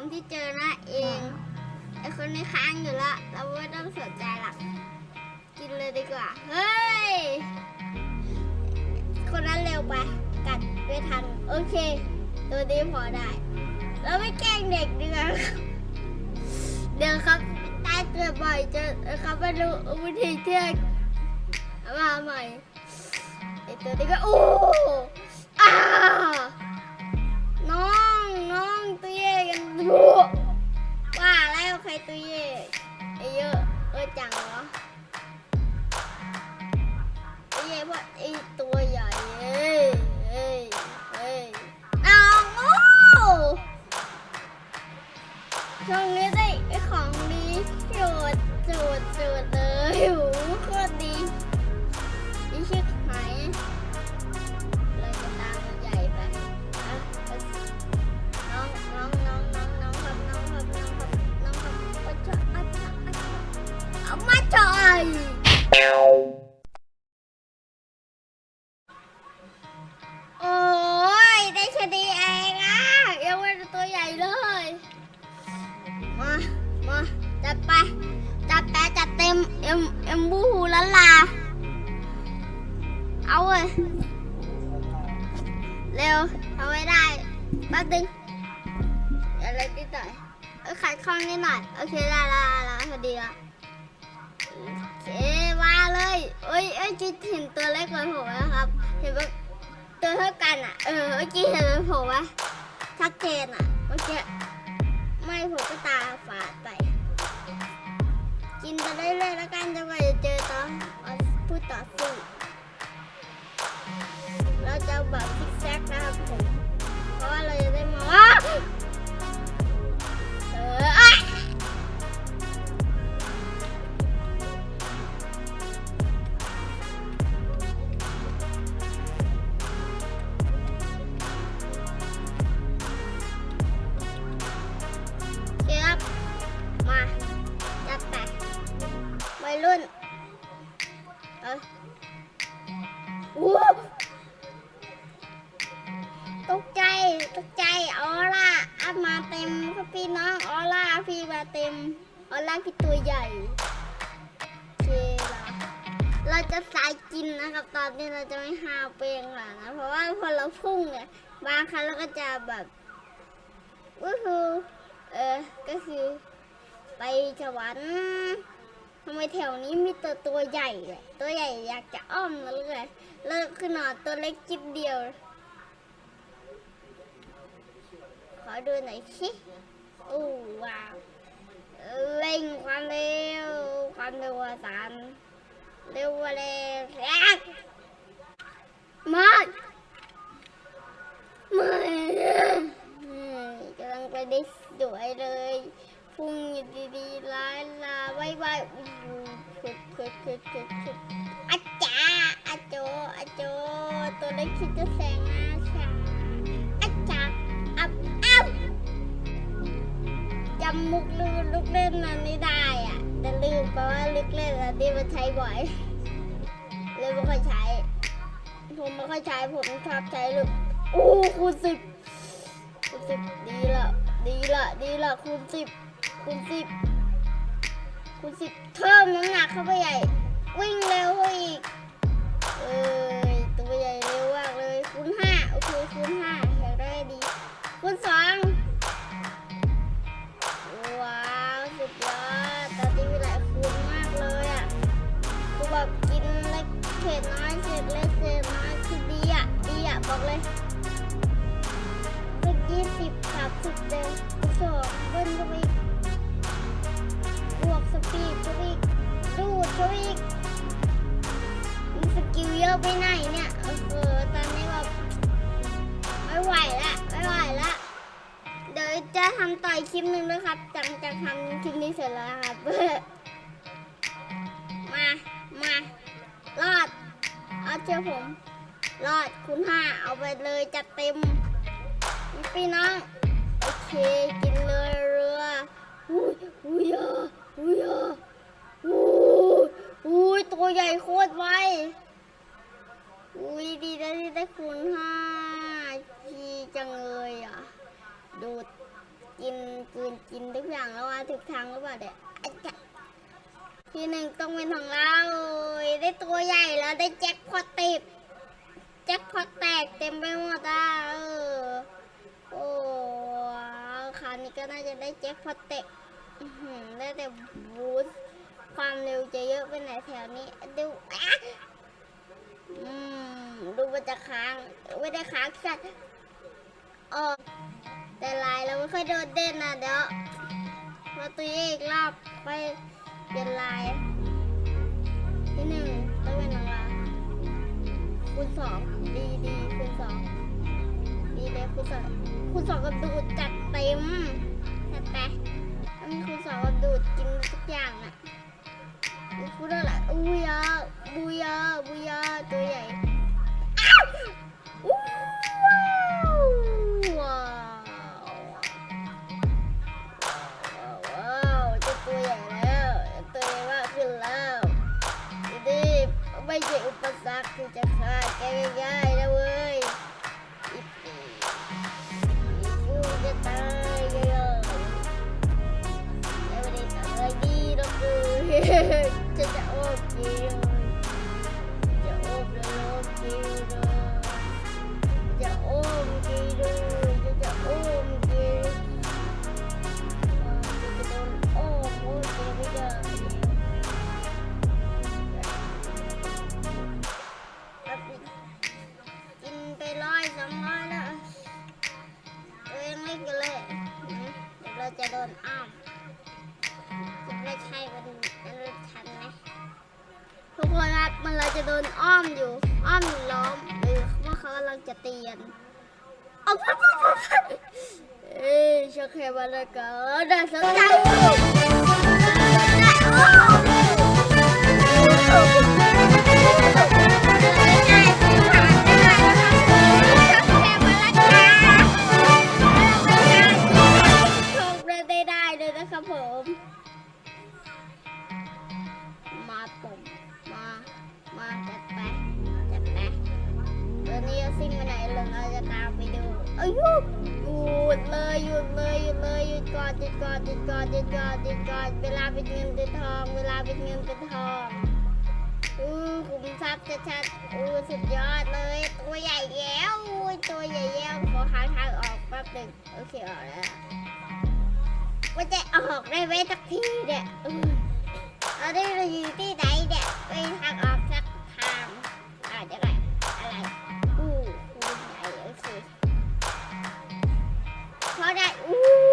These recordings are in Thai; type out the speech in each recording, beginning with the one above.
มที่เจอนะเองไอคนนี้ค้างอยู่ละเราไม่ต้องสนใจหรอกกินเลยดีกว่า เฮ้ย คนนั้นเร็วไป กัดไม่ทัน โอเค ตัวนี้พอได้ เราไม่แกล้งเด็กดีกว่าเดี๋ยวครับตายเกิดบ่อยจะเขาไม่รู้วิธีเชื่อมาใหม่ไอตัวนี้ก็โอ้อ้า ว่าแล้วใครตั เอา อ้ยเอ้ยจิ๊ดเห็นตัวเล็กกว่าผมนะครับ เห็นว่าตัวเท่ากันอะ เออ เมื่อกี้เห็นไหมผมว่าชัดเจนอะ เมื่อกี้ไม่ผมก็ตาฝาดไป กินไปเรื่อยๆแล้วกันจะไปเจอตอนพูดต่อสู้เราจะแบบซิกแซกนะครับผม เพราะว่าเราจะได้มอง นะครับตอนนี้เราจะไม่หาวเปลงหรอกนะ เพราะว่าพอเราพุ่งเนี่ยบางครั้งเราก็จะแบบวู้ฮู้เออก็คือไปสวรรค์ทำไมแถวนี้มีตัวตัวใหญ่เลยตัวใหญ่อยากจะอ้อมนั่นเลยเลิกขึ้นหนอนตัวเล็กจิบเดียว ขอดูหน่อยสิโอ้ว้าวเร่งความเร็ว ความเร็วสามเร็วเร็วแรง มามาอืมกำลังไปได้สวยเลยพุ่งอยู่ดีๆลาลาไว้ไว้อู้ขุดขุดขุดขุดขุดอาจ้าอาโจอาโจตัวเล็กคิดจะแซงหน้าฉันอาจ้าอับอับจำมุกลืมลูกเล่นนั้นไม่ได้อะแต่ลืมเพราะว่าลูกเล่นอันนี้มันใช้บ่อยเลยไม่ค่อยใช้ ผมไม่ค่อยใช้ผมชอบใช้ลูกโอ้คูณสิบคูณสิบดีละดีละดีละคูณสิบคูณสิบคูณสิบเพิ่มน้ำหนักเข้าไปใหญ่ วิ่งเร็วเข้าอีกเอ้ยตัวใหญ่เร็วมากเลยคูณห้าโอเคคูณห้าอยากได้ดีคูณสอง บอกเลย เมื่อกี้สิบสามสิบเดิมสองเบิ้ลเข้าไปอีกบวกสปีดเข้าไปอีกดูดเข้าไปอีกมีสกิลเยอะไปไหนเนี่ยเออตอนนี้แบบไม่ไหวละไม่ไหวละเดี๋ยวจะทำต่อยคลิปหนึ่งด้วยครับจังจะทำคลิปนี้เสร็จแล้วครับมา มารอด เอาเจอผม รอดคุณห้าเอาไปเลยจัดเต็มพี่น้องโอเคกินเลยเรืออุ้ยอุ้ยอะอุ้ยอะอุ้ยอุ้ยตัวใหญ่โคตรไวอุ้ยดีนะที่ได้คูณห้าทีจังเลยอะดูดกินกลืนกินทุกอย่างแล้วมาถึกทางหรือเปล่าเด็กที่หนึ่งต้องเป็นของเรา ได้ตัวใหญ่แล้วได้แจ็คพอตติด จ็คพอตแตกเต็มไปหมดอะเออโอ้คราวนี้ก็น่าจะได้แจ็คพอตเตะอื้อหือได้แต่บูสความเร็วจะเยอะไปไหนแถวนี้ดูอะอืมดูมันจะค้างไม่ได้ค้างสัตว์ออกแต่ลายเราไม่ค่อยโดดเด่นนะเดี๋ยวเราตีอีกรอบไปเปลี่ยนลายที่หนึ่งต้องเป็นองเราคูณสองดีดีคูณสอง ครูสอนก็ดูดจัดเต็มแต่แต่ถ้ามีครูสอนก็ดูดกินทุกอย่างอะคูณเท่าไหร่อุ้ยยาบูยาบูยาตัวใหญ่ อ้ยชักแค่มาแล้วก็ได้สนใจ ก่อนหยุดก่อนหยุดก่อนหย่อนเวลาเป็นเงินเป็นทอง เวลาเป็นเงินเป็นทองอือขุมทรัพย์ชัดๆอือสุดยอดเลย ตัวใหญ่แล้วอุ้ตัวใหญ่แล้วขอหาทางออกแป๊บหนึ่งโอเคออกแล้วว่าจะออกได้ไหมสักทีเนี่ยอือเราได้เราอยู่ที่ไหนเนี่ยไปทางออกสักทางอาจจะแบบอะไรอู้คูณใหญ่โอเคพอได้อู้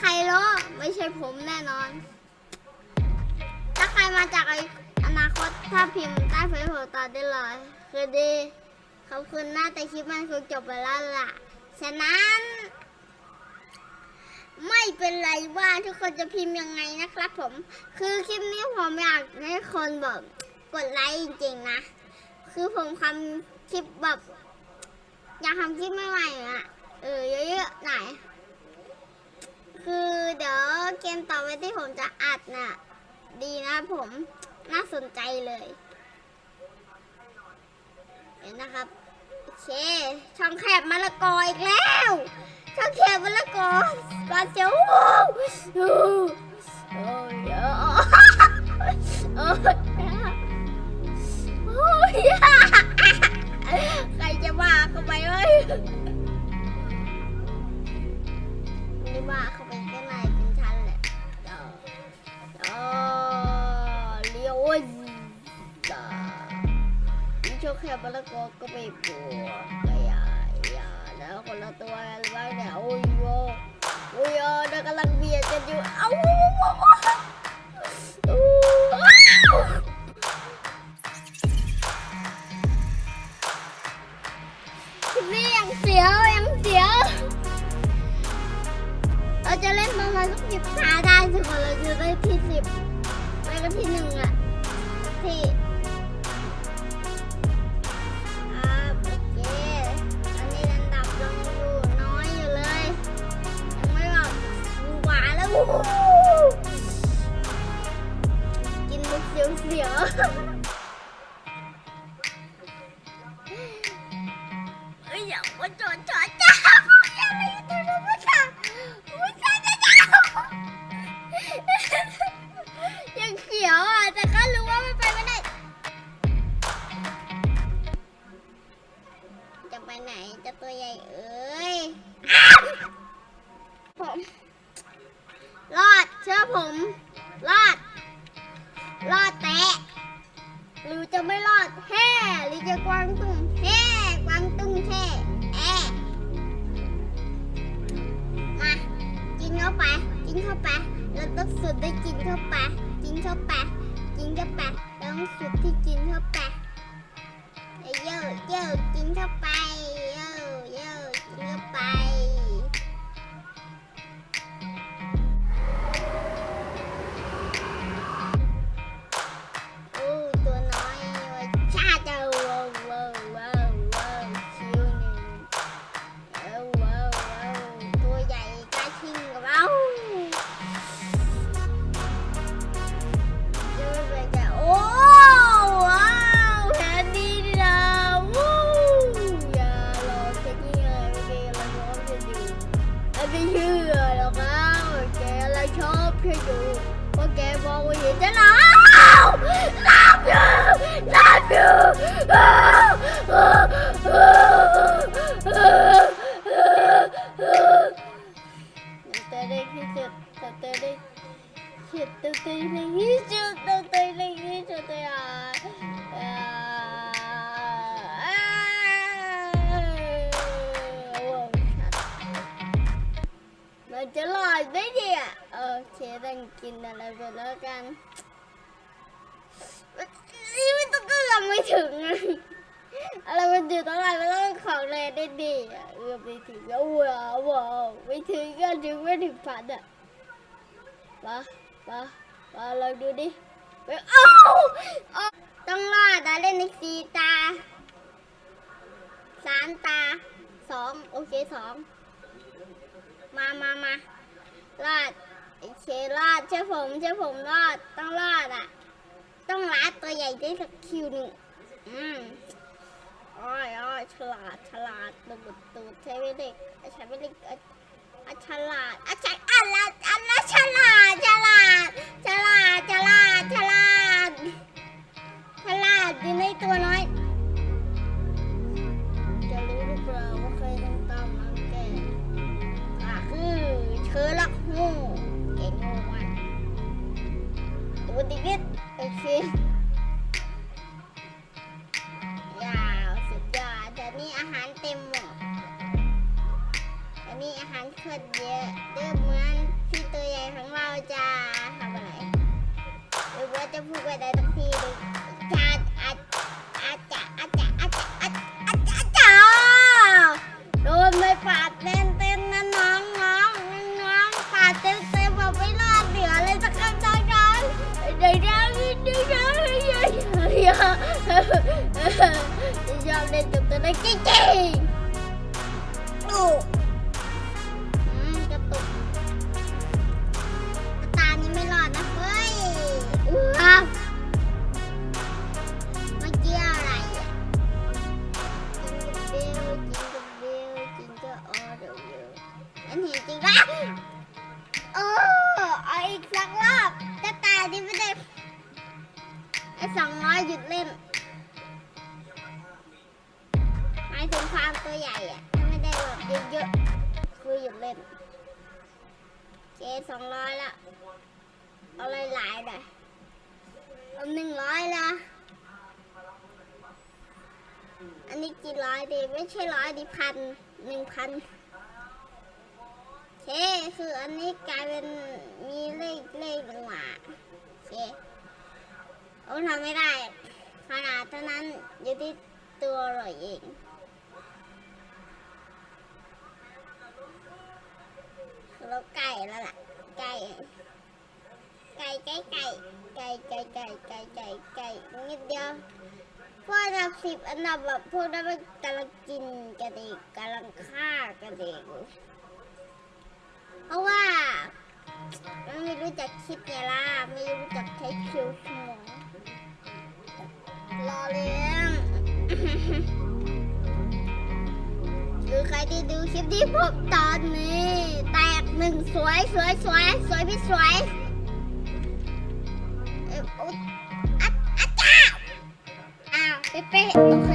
ใครรู้ ไม่ใช่ผมแน่นอน ถ้าใครมาจากอนาคตถ้าพิมพ์ใต้เฟซบุ๊กตาได้เลยคือดีขอบคุณนะแต่คลิปมันคงจบไปแล้วล่ะ ฉะนั้น ไม่เป็นไรว่าทุกคนจะพิมพ์ยังไงนะครับผม คือคลิปนี้ผมอยากให้คนแบบกดไลค์จริงๆนะ คือผมทำคลิปแบบ อยากทำคลิปใหม่ๆอะ เออเยอะๆหน่อย คือเดี๋ยวเกมต่อไปที่ผมจะอัดน่ะ ดีนะผมน่าสนใจเลยเห็นนะครับโอเคช่องแคบมะละกออีกแล้ว ช่องแคบมะละกอกาเจียวโอ้โหโอ้ยอ้ยโอ้ยโอ้ยใครจะว่าเข้าไปเอ้ยนี่ว่า ค่มะละกก็ไม่ปวดก็อย่ายาแล้วคนละตัวกันบ้างเนี่ยโอ้ยโว้โอ้ยเออกำลังเบียดกันอยู่ เอ้านี่ยังเสียวยังเสียว เราจะเล่นประมาณสักสิบตาได้ถึงเราจะได้ที่สิบไปก็ที่หนึ่งอะที่ จะไหนจะตัวใหญ่เอ้ยผมรอดเชื่อผมรอด รอดแตะหรือจะไม่รอดแฮ่หรือจะกวางตุ้งแฮ่กวางตุ้งแฮ่แอมากินเข้าไปกินเข้าไปเราต้องสุดได้กินเข้าไปกินเข้าไปกินเข้าไปต้องสุดที่กินเข้าไปเยเยอะเยอะกินเข้าไป มองว่าเห็นจะหนาว Love you! Love you! เต้นได้ที่สุดเต้ อดไมเนี่ยโอเคต้องกินอะไรไปแล้วกันนี่ไม่ต้องเอื้อมไม่ถึงอะอะไรมันอยู่ตรงไหนมันต้องของแรงได้ดีๆอะเอือไม่ถึงแล้วว้าวว้าวไม่ถึงก็ถึงไม่ถึงพันอะมามามาลองดูดิไปเอ้าเอ้าต้องรอดนะเล่นอีกสี่ตาสามตาสองโอเคสองมามามา รอดเครอดเชื่อผมเชื่อผมรอดต้องรอดอะ ต้องรัดตัวใหญ่ได้สักคิวหนึ่งอืมอ้อยอ้อยฉลาดฉลาดตูดตูดใช้ไม่เด็กใช้ไม่เด็กอะอะฉลาดอะใช้อันละอันละฉลาดฉลาดฉลาดฉลาดฉลาดฉลาดอยู่ในตัวน้อย ตัวดิเกตโอเคยาวสุดยอดแต่นี่อาหารเต็มหมดแต่นี่อาหารโคตรเยอะเดิมเหมือนที่ตัวใหญ่ของเราจะทำอะไรหรือว่าจะพูดไปได้ทั้งทีเายถึงความตัวใหญ่อะถ้าไม่ได้แบบเยอะๆคือหยุดเล่นเจสองร้อยละเอาหลายๆหน่อยเอาหนึ่งร้อยละอันนี้กี่ร้อยดีไม่ใช่ร้อยดีพันหนึ่งพันเคคืออันนี้กลายเป็นมีเลขเลขหนึ่งหว่าเคโอ้ทำไม่ได้ขนาดเท่านั้นอยู่ที่ตัวเราเอง เราใกล้ แล้วล่ะ ไก่ ไก่ไก่ไก่ไก่ไก่ไก่ไก่ไก่ไก่นิดเดียวพวกนับสิบอันดับแบบพวกนั้นมันกำลังกินกันเองกำลังฆ่ากันเองเพราะว่ามันไม่รู้จักคิดไงล่ะไม่รู้จักใช้คิวสมองรอเลี้ยงคือใครที่ดูคลิปที่ผมตอนนี้ หนึ่งสวยสวยสวยสวยพี่สวยเอ่ออุ๊ยอะอะจ้าวอ้าวเป๊ะโอเค